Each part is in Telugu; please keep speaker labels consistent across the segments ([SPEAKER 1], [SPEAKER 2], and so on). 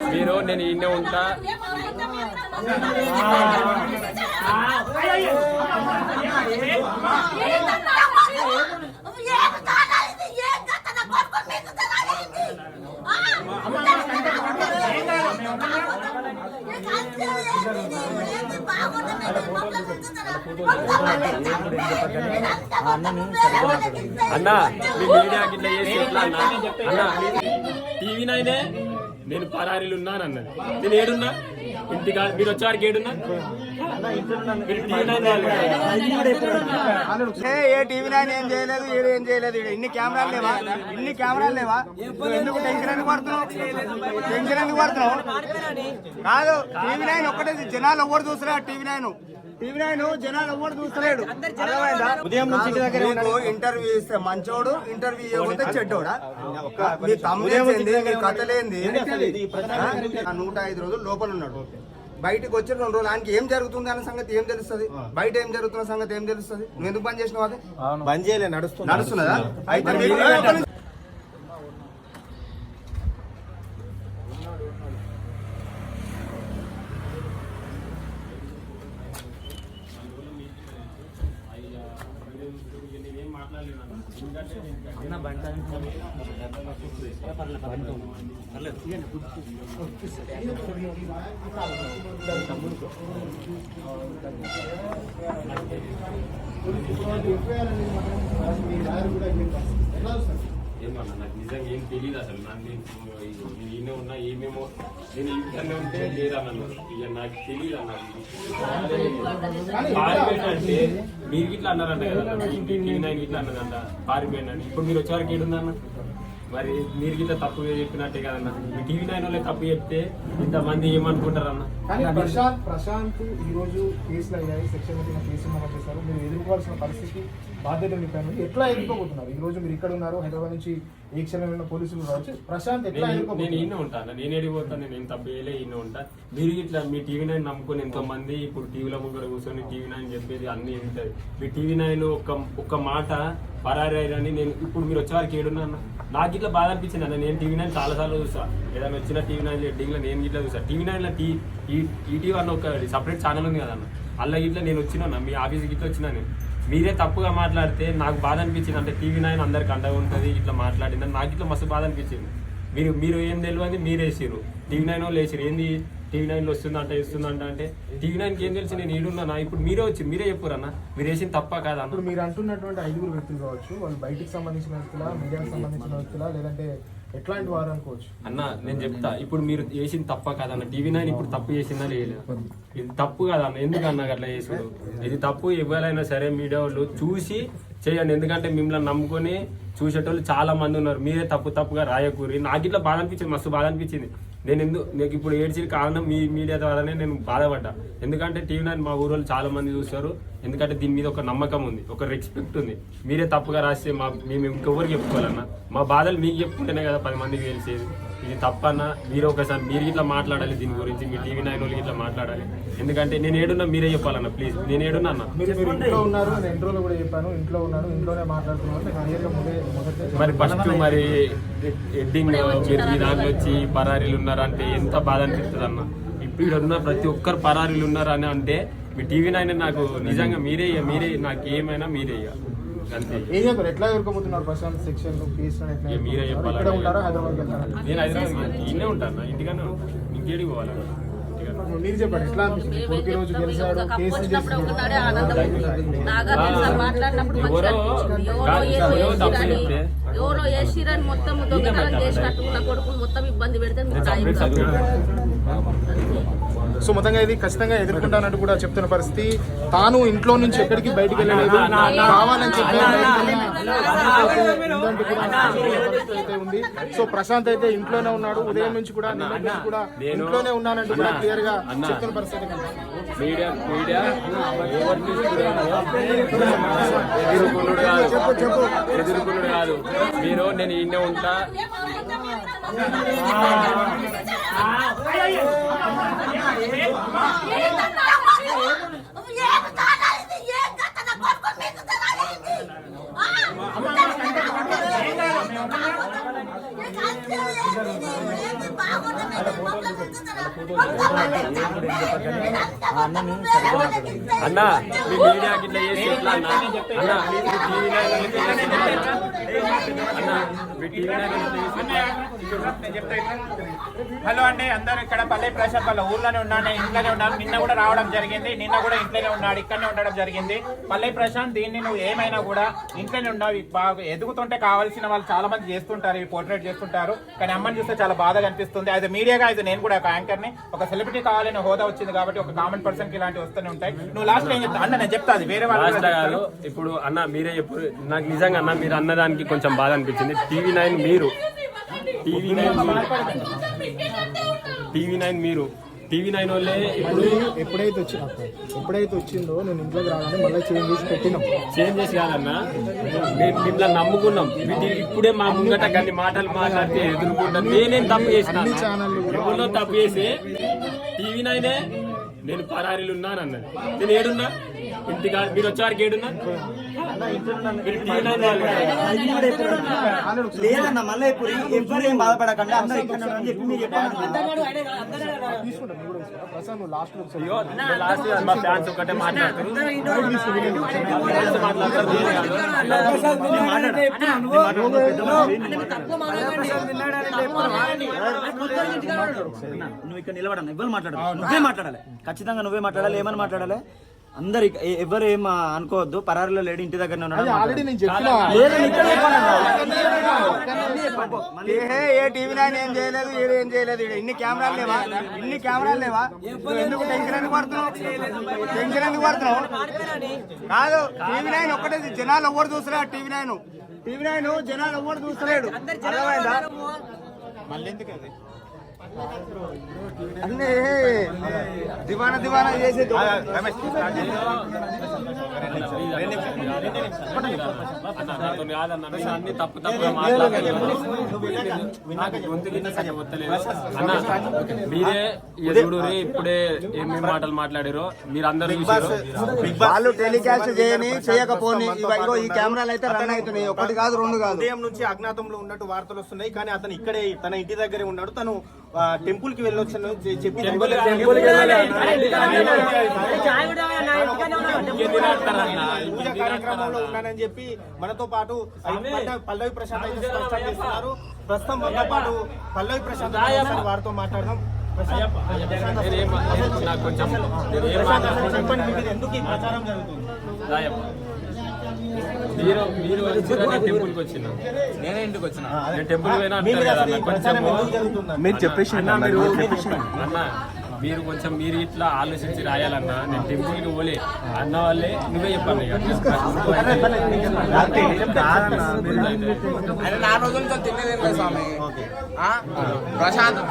[SPEAKER 1] మీరు నేను ఈయనే ఉంటా. అన్నా మీ మీడియాకి ఇట్లా చేసి ఎట్లా అన్న? అన్న టీవీ నైనే? నేను పరారీలు ఉన్నాను అన్నది నేను ఏడున్నా? ఇంటికా మీరు వచ్చేవారికి ఏడున్నా
[SPEAKER 2] ఏ టీవీ నైన్ ఏం చేయలేదు ఏడు ఏం చేయలేదు ఇన్ని కెమెరాలు లేవా? ఇన్ని కెమెరాలు లేవా? ఎందుకు టెన్షన్ ఎందుకు పడుతున్నావు? టెన్షన్ ఎందుకు పడుతున్నావు? కాదు టీవీ నైన్ ఒక్కటే జనాలు ఎవరు చూస్తున్నారు టీవీ నైన్? టీవీ నైన్ జనాలు ఎవరు చూస్తలేడు. అర్థమైందా? ఉదయం నుంచి ఇంటర్వ్యూ ఇస్తే మంచోడు ఇంటర్వ్యూ ఇవ్వకపోతే చెడ్డోడా? మీ తమ్ముడేంది మీ కథలేంది? ఆ? నూట ఐదు రోజులు లోపల ఉన్నాడు. బయటకు వచ్చి రెండు రోజులు ఆయనకి ఏం జరుగుతుంది అన్న సంగతి ఏం తెలుస్తుంది? బయట ఏం జరుగుతున్న సంగతి ఏం తెలుస్తుంది? నువ్వు ఎందుకు పని చేసినావు అది?
[SPEAKER 3] బంద్ చేయలే నడుస్తుంది
[SPEAKER 2] నడుస్తున్నదా? అయితే మీరు
[SPEAKER 1] ఏమన్నా నాకు నిజంగా ఏం తెలియదు అసలు. నాకు నేను నేను ఈయన ఉన్నా ఏమేమో నేను ఇంటర్నే ఉంటే లేదన్నాను. ఇక నాకు తెలియదు అన్న పారిపోయిన అంటే మీరు ఇట్లా అన్నారంట కదా నైన్ ఇట్లా అన్నదంట. పారిపోయిన ఇప్పుడు మీరు వచ్చేవారికి ఏడుందన్న మరి మీరు ఇట్లా తప్పు చెప్పినట్టే కదన్న మీ టీవీ నైన్ వాళ్ళే తప్పు చెప్తే ఇంతమంది ఏమనుకుంటారన్న
[SPEAKER 4] కానీ ప్రశాంత్ ప్రశాంత్ ఈ రోజు కేసులు అయ్యాయి సెక్షన్ కేసులు చేశారు. మీరు ఎదుర్కోవాల్సిన పరిస్థితి బాధ్యత మీ పైన ఉంది. ఎట్లా ఎదుర్కోబోతున్నారు? ఈ రోజు మీరు ఇక్కడ ఉన్నారు హైదరాబాద్ నుంచి ఏ క్షణమైన పోలీసులు రావచ్చు. ప్రశాంత్ ఎట్లా
[SPEAKER 1] నేను ఈయన ఉంటాను. నేను ఎడిగిపోతాను నేను ఏం తప్పు చేయలే ఈయన ఉంటా. మీరు ఇట్లా మీ టీవీ నైన్ నమ్ముకొని ఎంతో మంది ఇప్పుడు టీవీలో ముగ్గురు కూర్చొని టీవీ నైన్ చెప్పేది అన్ని వింటది మీ టీవీ నైన్ ఒక్క ఒక్క మాట పరారని నేను ఇప్పుడు మీరు వచ్చే వారికి ఏడున్నా అన్న? నాకు ఇట్లా బాధ అనిపించింది అన్న. నేను టీవీ నైన్ చాలా సార్లు చూసా ఏదైనా వచ్చిన టీవీ నైన్ ఎడ్డింగ్లో నేను ఇట్లా చూసా టీవీ నైన్లో టీ ఈటీవీ అన్న ఒక సపరేట్ ఛానల్ ఉంది కదన్న అలా ఇట్లా నేను వచ్చినా మీ ఆఫీస్కి ఇట్లా వచ్చినా నేను. మీరే తప్పుగా మాట్లాడితే నాకు బాధ అనిపించింది. అంటే టీవీ నైన్ అందరికి అండగా ఉంటుంది ఇట్లా మాట్లాడింది నాకు ఇట్లా మస్తు బాధ అనిపించింది. మీరు మీరు ఏం తెలియదు మీరు వేసిరు టీవీ నైన్ వాళ్ళు వేసిరు ఏంది టీవీ నైన్లో వస్తుందంట ఇస్తుందంట అంటే టీవీ నైన్కి ఏం తెలిసి నేను ఈడున్నానా ఇప్పుడు మీరే వచ్చి మీరే చెప్పురన్నా మీరు వేసింది తప్ప కాదా
[SPEAKER 4] ఇప్పుడు మీరు అంటున్నటువంటి ఐదుగురు వ్యక్తులు కావచ్చు వాళ్ళు బయటికి సంబంధించిన వ్యక్తుల మీడియాకి సంబంధించిన వ్యక్తుల లేదంటే ఎట్లాంటి వారు అనుకోవచ్చు?
[SPEAKER 1] అన్న నేను చెప్తా. ఇప్పుడు మీరు చేసింది తప్ప కాదన్న. టీవీ నైన్ ఇప్పుడు తప్పు చేసిందా లేదు? ఇది తప్పు కాదన్న. ఎందుకు అన్న అట్లా చేసుడు ఇది తప్పు. ఎవరైనా సరే మీడియా వాళ్ళు చూసి చేయండి. ఎందుకంటే మిమ్మల్ని నమ్ముకొని చూసేటోళ్ళు చాలా మంది ఉన్నారు. మీరే తప్పు తప్పుగా రాయకూరి. నాకు ఇట్లా బాధ అనిపించింది. మస్తు బాధ అనిపించింది. నేను ఎందుకు నాకు ఇప్పుడు ఏడ్చిన కారణం మీ మీడియా ద్వారానే నేను బాధపడ్డా. ఎందుకంటే టీవీ నైన్ మా ఊరోళ్ళు చాలా మంది చూస్తారు ఎందుకంటే దీని మీద ఒక నమ్మకం ఉంది ఒక రెస్పెక్ట్ ఉంది. మీరే తప్పుగా రాస్తే మా మేము ఇంకెవరికి చెప్పుకోవాలన్నా? మా బాధలు మీకు చెప్పుకుంటేనే కదా పది మందికి తెలిసేది. ఇది తప్పన్న మీరు ఒకసారి మీరు ఇట్లా మాట్లాడాలి దీని గురించి మీ టీవీ నైన్ వాళ్ళకి ఇట్లా మాట్లాడాలి. ఎందుకంటే నేను ఏడున్నా మీరే చెప్పాలన్న ప్లీజ్ నేను ఏడున్నా అన్న.
[SPEAKER 4] ఇంట్లో ఉన్నారు కూడా చెప్పాను ఇంట్లో ఉన్నాను ఇంట్లోనే మాట్లాడుతున్నాను
[SPEAKER 1] మరి ఫస్ట్ మరి ఎడ్డింగ్ దాంట్లో వచ్చి పరారీలు ఉన్నారు అంటే ఎంత బాధ అనిపిస్తుంది అన్న ఇప్పుడు ఉన్న ప్రతి ఒక్కరు పరారీలు ఉన్నారు అని అంటే మీ టీవీ నైన్ నాకు నిజంగా మీరే మీరే నాకు ఏమైనా మీరే ఇయ్య. అంతే.
[SPEAKER 4] ఏం చెప్పారు ఎట్లా ఎదుర్కోబోతున్నారు ప్రశాంత్ సెక్షన్ కేసు ఎట్లా
[SPEAKER 1] ఇక మీరే
[SPEAKER 4] ఎదుర్కోబోతున్నారు?
[SPEAKER 1] చెప్పాలి?
[SPEAKER 4] ఇక్కడ ఉంటారా? హైదరాబాద్కి వెళ్తారా?
[SPEAKER 1] నేను హైదరాబాద్ ఇన్నే ఉంటాను. ఇంటికన్నా ఉంటాను ఇంకేడికి పోవాలి? ఇంటికన్నా.
[SPEAKER 4] మీరు చెప్పండి ఎట్లా అనిపిస్తుంది? ఈ రోజు గెలిచాడు కేసు
[SPEAKER 1] ఎవరో
[SPEAKER 5] మొత్తం దొంగతనం చేసినట్టు నా కొడుకు మొత్తం ఇబ్బంది పెడితే
[SPEAKER 4] సో మొత్తంగా ఇది ఖచ్చితంగా ఎదుర్కొంటానంటూ కూడా చెప్తున్న పరిస్థితి. తాను ఇంట్లో నుంచి ఎక్కడికి బయటికి వెళ్ళలేదు. కావాలని చెప్పి ఉంది. సో ప్రశాంత్ అయితే ఇంట్లోనే ఉన్నాడు. ఉదయం నుంచి కూడా కూడా
[SPEAKER 1] నేను-
[SPEAKER 4] ఇంట్లోనే ఉన్నానంటూ కూడా
[SPEAKER 1] క్లియర్గా.
[SPEAKER 4] చెప్తున్న పరిస్థితి
[SPEAKER 1] ఎదుర్కొనుడు కాదు. మీరు నేను ఈయనే ఉంటా.
[SPEAKER 5] బాగుంటుంది
[SPEAKER 1] అన్నా మీ మీడియా ఇట్లా చేసి ఎట్లా అన్న? అన్నా మీ టీవీ
[SPEAKER 3] హలో అండి అందరూ ఇక్కడ పల్లె ప్రసాద్ వాళ్ళ ఊర్లోనే ఉన్నాను ఇంట్లోనే ఉన్నాను. నిన్న కూడా రావడం జరిగింది నిన్న కూడా ఇంట్లోనే ఉన్నాడు ఇక్కడనే ఉండడం జరిగింది. పల్లె ప్రశాంత్ దీన్ని నువ్వు ఏమైనా కూడా ఇంట్లోనే ఉన్నావు ఇవి బాగా ఎదుగుతుంటే కావాల్సిన వాళ్ళు చాలా మంది చేస్తుంటారు ఇవి పోర్ట్రేట్ చేస్తుంటారు. కానీ అమ్మని చూస్తే చాలా బాధగా అనిపిస్తుంది. అది మీడియాగా అయితే నేను కూడా ఒక యాంకర్ని ఒక సెలబ్రిటీ కావాలని హోదా వచ్చింది కాబట్టి ఒక కామన్ పర్సన్కి ఇలాంటివి వస్తూనే ఉంటాయి. నువ్వు లాస్ట్ ఏం చెప్తా అన్న నేను చెప్తా అది వేరే వాళ్ళు
[SPEAKER 1] ఇప్పుడు అన్న మీరే చెప్పు నాకు నిజంగా అన్న మీరు అన్నదానికి కొంచెం బాధ అనిపించింది. టీవీ నైన్ మీరు టీవీ నైన్ టీవీ నైన్ మీరు టీవీ నైన్ వాళ్ళే ఇప్పుడు
[SPEAKER 4] ఎప్పుడైతే వచ్చి ఎప్పుడైతే వచ్చిందో నేను ఇంట్లోకి రాగానే మళ్ళీ చేంజ్ చేసి పెట్టినాం.
[SPEAKER 1] చేంజ్ చేసి కాదన్న మేము మిమ్మల్ని నమ్ముకున్నాం. ఇప్పుడే మా ముంగట కొన్ని మాటలు మాట్లాడితే ఎదుర్కొంటాం నేనేం తప్పు చేసిన ఎవరిలో తప్పు చేసి టీవీ నైనే నేను పరారీలు ఉన్నాను అన్నది నేను ఏడున్నా? ఇంటికా మీరు వచ్చేవారికి ఏడున్నా మీరు టీవీ నైన్ వాళ్ళు.
[SPEAKER 2] లేదన్న మళ్ళీ ఇప్పుడు ఎవరేం బాధపడకండి అందరూ ఇక్కడ ఉన్నారని చెప్పి మీరు
[SPEAKER 4] నువ్వు
[SPEAKER 2] ఇక్కడ నిలబడన్న. ఎవరు మాట్లాడాలి నువ్వే మాట్లాడాలి. ఖచ్చితంగా నువ్వే మాట్లాడాలి ఏమని మాట్లాడాలి? అందరు ఎవరు ఏం అనుకోవద్దు. పరారిలో లేడు ఇంటి దగ్గరనే ఉన్నాడు
[SPEAKER 4] ఆల్రెడీ నేను చెప్పిన
[SPEAKER 2] లేదని ఇక్కడ ఏ టీవీ నైన్ ఏం చేయలేదు ఏం చేయలేదు ఇన్ని కెమెరాలు లేవా? ఇన్ని కెమెరాలు లేవా? ఎందుకు టెన్షన్ ఎందుకు పడుతున్నావు? టెన్షన్ ఎందుకు పడుతున్నావు? కాదు టీవీ నైన్ ఒక్కటే జనాలు ఎవరు చూస్తలేడు టీవీ నైన్ టీవీ నైన్ జనాలు ఎవరు చూస్తలేడు? అర్థమైందా? అన్నీ దివానా దివానా చేసే
[SPEAKER 1] అన్న, తప్పు తప్పుగా మీరే ఇప్పుడే ఏమేమి మాటలు మాట్లాడారో మీరు అందరూ
[SPEAKER 2] వాళ్ళు టెలికాస్ట్ చేయని చేయకపోని ఇగో ఈ కెమెరాలు అయితే రన్ అవుతున్నాయి. ఒకటి కాదు రెండు కాదు.
[SPEAKER 6] ఉదయం నుంచి అజ్ఞాతంలో ఉన్నట్టు వార్తలు వస్తున్నాయి. కానీ అతను ఇక్కడే తన ఇంటి దగ్గరే ఉన్నాడు. తను టెంపుల్కి వెళ్ళొచ్చని చె- చెప్పి? పూజ కార్యక్రమంలో ఉన్నానని చెప్పి మనతో పాటు పల్ల- పల్లవి ప్రశాంత్ అయితే స్పష్టం చేస్తున్నారు. ప్రస్తుతం మనతో పాటు పల్లవి ప్రశాంత్ వారితో మాట్లాడదాం. ప్రశాంత్? చెప్పండి ఎందుకు ఈ ప్రచారం జరుగుతుంది.
[SPEAKER 1] మీరు మీరు వచ్చిన టెంపుల్కి వచ్చిన.
[SPEAKER 3] నేనే ఇంటికి వచ్చిన.
[SPEAKER 1] నేను టెంపుల్ పోయినా
[SPEAKER 6] జరుగుతుందని
[SPEAKER 2] మీరు చెప్పేసి
[SPEAKER 1] అన్న మీరు అన్న మీరు కొంచెం మీరు ఇట్లా ఆలోచించి రాయాలన్నా నేను టెంపుల్కి పోలే. అన్న వాళ్ళే నువ్వే చెప్పాను
[SPEAKER 3] నా స్వామి. ఆ? ప్రశాంత్.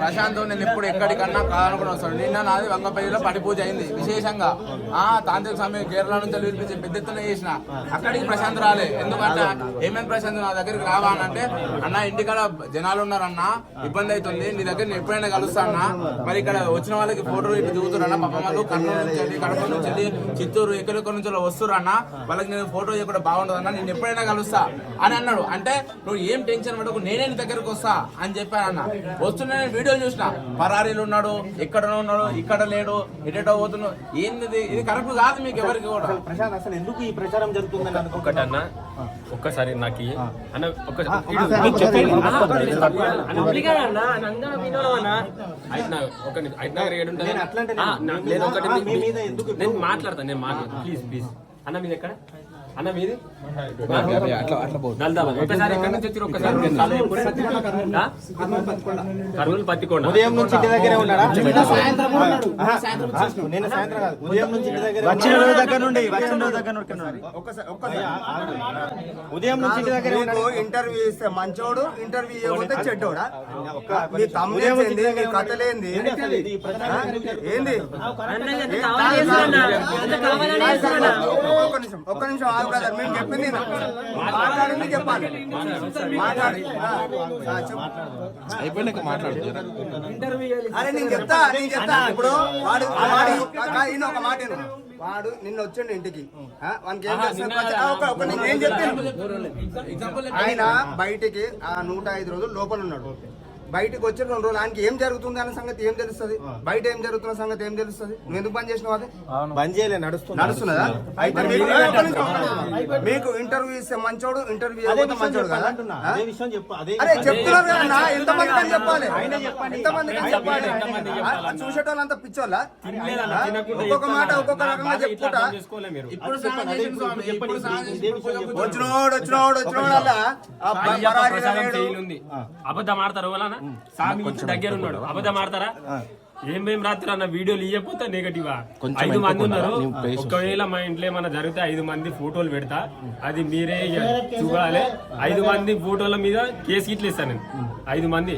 [SPEAKER 3] ప్రశాంత్ నేను ఎప్పుడు ఎక్కడికన్నా కావాలనుకుని వస్తాడు. నిన్న నాది వంగపల్లిలో పడిపూజ అయింది విశేషంగా. ఆ తాంత్రిక స్వామి కేరళ నుంచి పిలిపించి పెద్ద ఎత్తున చేసిన. అక్కడికి ప్రశాంత్ రాలే. ఎందుకంటే ఏమేమి ప్రశాంత్ నా దగ్గరికి రావా అని అంటే అన్న ఇంటికాడ జనాలు ఉన్నారన్న ఇబ్బంది అవుతుంది. నీ దగ్గర నేను ఎప్పుడైనా కలుస్తా అన్న. మరి ఇక్కడ వచ్చిన వాళ్ళకి ఫోటోలు ఇటు దిగుతున్నా పాప వాళ్ళు కర్నూలు నుంచి వెళ్ళి కడప నుంచి వెళ్ళి చిత్తూరు ఎక్కడెక్కడ నుంచి వస్తురన్న వాళ్ళకి నేను ఫోటో ఇక్కడ బాగుంటుంది అన్న నేను ఎప్పుడైనా కలుస్తా. అని అన్నాడు. అంటే నువ్వు ఏం టెన్షన్ పడకు నేనే నీ దగ్గరకు వస్తా అని చెప్పాను అన్న వస్తున్నా నేను వీడియో చూసిన. పరారీలు ఉన్నాడు ఎక్కడ ఉన్నాడు ఇక్కడ లేడు ఎటో పోతున్నాడు. ఏంది ఇది? కరెక్ట్ కాదు మీకు ఎవరికి కూడా.
[SPEAKER 6] ప్రశాంత్ అసలు ఎందుకు ఈ ప్రచారం జరుగుతుందని అనుకుంటున్నారు
[SPEAKER 1] ఒకటి అన్న ఒక్కసారి నాకు. అన్న ఒక?
[SPEAKER 6] నేను
[SPEAKER 1] నేను ఒకటి
[SPEAKER 6] ఆ,
[SPEAKER 1] మీ-
[SPEAKER 6] మీ మీద ఎందుకు
[SPEAKER 1] నేను మాట్లాడతాను నేను మాట్లాడతాను ప్లీజ్ ప్లీజ్ అన్న మీది ఎక్కడ? అన్న మీది? దల్దాల ఒక్కసారి ఎక్కడి నుంచి వచ్చారు ఒక్కసారి మీరు తల ఎప్పుడు? ఆ? కర్నూలు పత్తికొండ
[SPEAKER 6] ఉదయం నుంచి ఇంటి దగ్గరే ఉన్నాడా? నేను సాయంత్రం కాదు. ఉదయం నుంచి ఇంటి దగ్గరే
[SPEAKER 2] వచ్చిన రోజు దగ్గర నుండి వచ్చిన రోజు దగ్గర
[SPEAKER 6] ఉదయం నుంచి ఇంటి దగ్గరే
[SPEAKER 2] ఇంటర్వ్యూ ఇస్తే మంచోడు ఇంటర్వ్యూ ఇవ్వకపోతే చెడ్డోడా? మీ కథలేంది? ఏంది? ఒక్క నిమిషం ఒక్క నిమిషం ఆగు బ్రదర్ మేము చెప్పింది. మాట్లాడింది చెప్పాలి. మాట్లాడి. అరే నేను చెప్తా నేను చెప్తా. ఇప్పుడు వాడు ఈయన ఒక మాట. వాడు నిన్న వచ్చిండు ఇంటికి. వానికి ఏం చెప్తాను ఆయన బయటికి ఆ నూట ఐదు రోజులు లోపల ఉన్నాడు. బయటికి వచ్చి రెండు రోజులు ఆయనకి ఏం జరుగుతుంది అన్న సంగతి ఏం తెలుస్తుంది? బయట ఏం జరుగుతున్న సంగతి ఏం తెలుస్తుంది? నువ్వు ఎందుకు బంద్ చేసినావు అది?
[SPEAKER 6] బంద్ చేయలే నడుస్తుంది.
[SPEAKER 2] నడుస్తున్నదా? అయితే మీకు ఇంటర్వ్యూ ఇస్తే మంచోడు ఇంటర్వ్యూ మంచోడు కదా?
[SPEAKER 6] అదే విషయం చెప్పు అదే
[SPEAKER 2] అరే చెప్తున్నారు కదా అని చెప్పాలి? అని
[SPEAKER 6] ఆయనే
[SPEAKER 2] చెప్పాలి.
[SPEAKER 1] చెప్పాలన్న?
[SPEAKER 2] చూసేటోళ్ళంతా పిచ్చోళ్ళ? ఒక్కొక్క మాట. ఒక్కొక్క రకంగా చెప్పుకుంటా.
[SPEAKER 3] ఇప్పుడు చేసిన.
[SPEAKER 2] వచ్చినోడు వచ్చినోడు అలా
[SPEAKER 1] అబద్ధం ఆడతారు ఎవరన్నా? ఇంటి దగ్గర ఉన్నాడు అబద్ధం ఆడతారా? ఏం ఏం రాత్రి అన్న వీడియోలు ఇవ్వకపోతే నెగటివ్ ఐదు మంది ఉన్నారు. ఒకవేళ మా ఇంట్లో ఏమైనా జరిగితే ఐదు మంది ఫోటోలు పెడతా. అది మీరే చూడాలి. ఐదు మంది ఫోటోల మీద కేసు ఇట్లా ఇస్తాను నేను. ఐదు మంది.